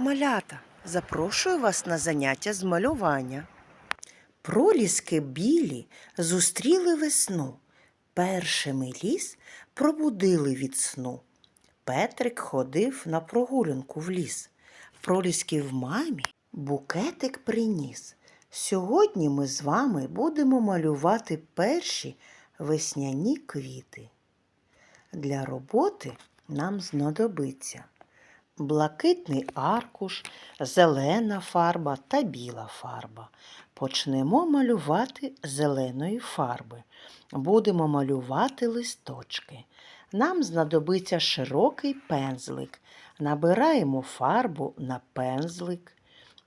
Малята, запрошую вас на заняття з малювання. Проліски білі зустріли весну. Першими ліс пробудили від сну. Петрик ходив на прогулянку в ліс. Пролісків мамі букетик приніс. Сьогодні ми з вами будемо малювати перші весняні квіти. Для роботи нам знадобиться блакитний аркуш, зелена фарба та біла фарба. Почнемо малювати зеленої фарби. Будемо малювати листочки. Нам знадобиться широкий пензлик. Набираємо фарбу на пензлик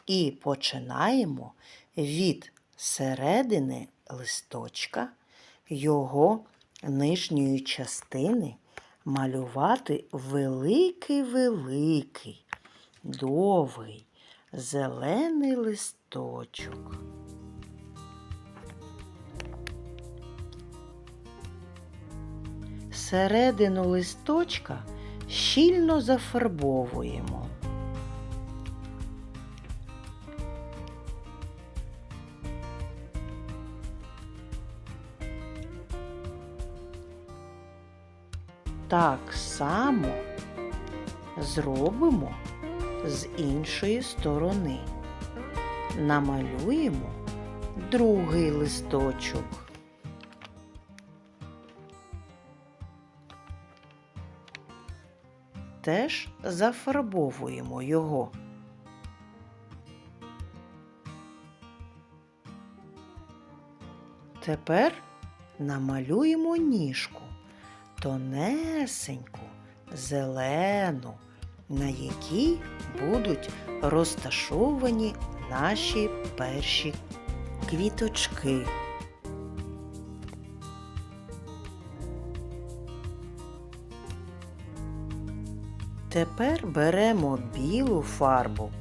і починаємо від середини листочка його нижньої частини малювати великий-великий, довгий, зелений листочок. Середину листочка щільно зафарбовуємо. Так само зробимо з іншої сторони. Намалюємо другий листочок. Теж зафарбовуємо його. Тепер намалюємо ніжку тонесеньку, зелену, на якій будуть розташовані наші перші квіточки. Тепер беремо білу фарбу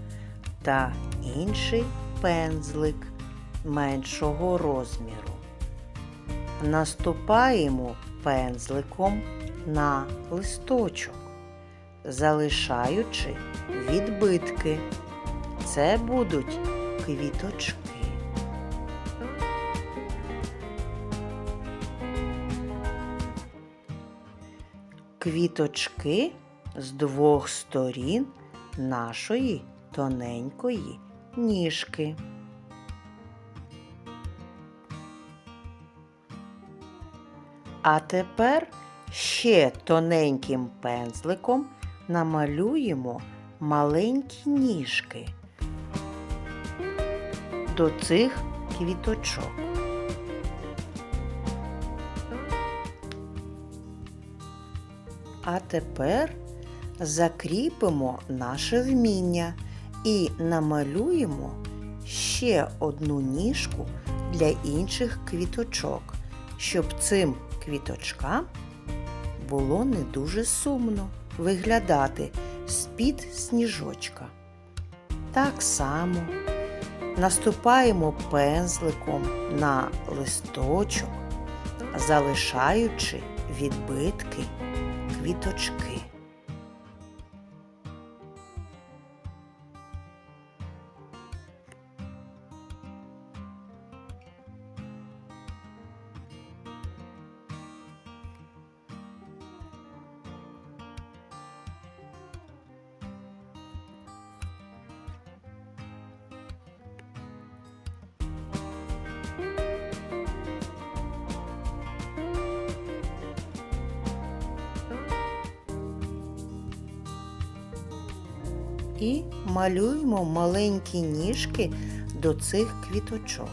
та інший пензлик меншого розміру. Наступаємо пензликом на листочок, залишаючи відбитки. Це будуть квіточки. Квіточки з двох сторін нашої тоненької ніжки. А тепер ще тоненьким пензликом намалюємо маленькі ніжки до цих квіточок. А тепер закріпимо наше вміння і намалюємо ще одну ніжку для інших квіточок, щоб цим квіточкам було не дуже сумно виглядати з-під сніжочка. Так само наступаємо пензликом на листочок, залишаючи відбитки квіточки. І малюємо маленькі ніжки до цих квіточок.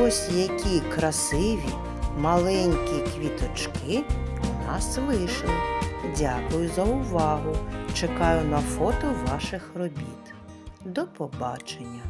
Ось які красиві маленькі квіточки у нас вийшли. Дякую за увагу! Чекаю на фото ваших робіт. До побачення!